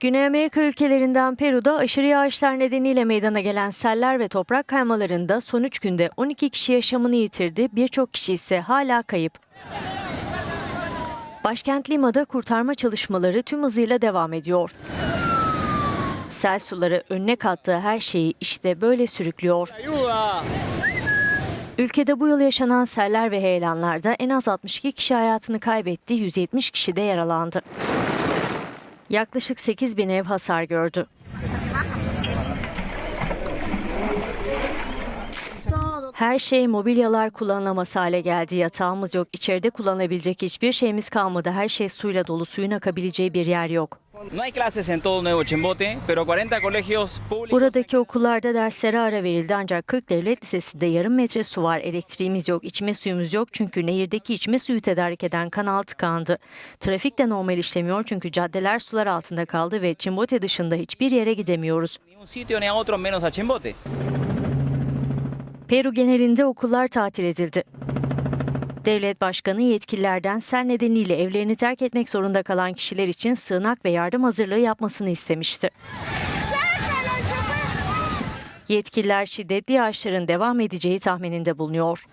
Güney Amerika ülkelerinden Peru'da aşırı yağışlar nedeniyle meydana gelen seller ve toprak kaymalarında son 3 günde 12 kişi yaşamını yitirdi, birçok kişi ise hala kayıp. Başkent Lima'da kurtarma çalışmaları tüm hızıyla devam ediyor. Sel suları önüne kattığı her şeyi işte böyle sürüklüyor. Ülkede bu yıl yaşanan seller ve heyelanlarda en az 62 kişi hayatını kaybetti, 170 kişi de yaralandı. Yaklaşık 8 bin ev hasar gördü. Her şey mobilyalar kullanılamaz hale geldi. Yatağımız yok, içeride kullanabilecek hiçbir şeyimiz kalmadı. Her şey suyla dolu, suyun akabileceği bir yer yok. No hay clases en todo Nuevo Chimbote, pero 40 colegios públicos. Buradaki okullarda derslere ara verildi ancak 40 devlet lisesinde yarım metre su var. Elektriğimiz yok, içme suyumuz yok çünkü nehirdeki içme suyu tedarik eden kanal tıkandı. Trafik de normal işlemiyor çünkü caddeler sular altında kaldı ve Çimbote dışında hiçbir yere gidemiyoruz. Peru genelinde okullar tatil edildi. Devlet başkanı yetkililerden sel nedeniyle evlerini terk etmek zorunda kalan kişiler için sığınak ve yardım hazırlığı yapmasını istemişti. Yetkililer şiddetli yağışların devam edeceği tahmininde bulunuyor.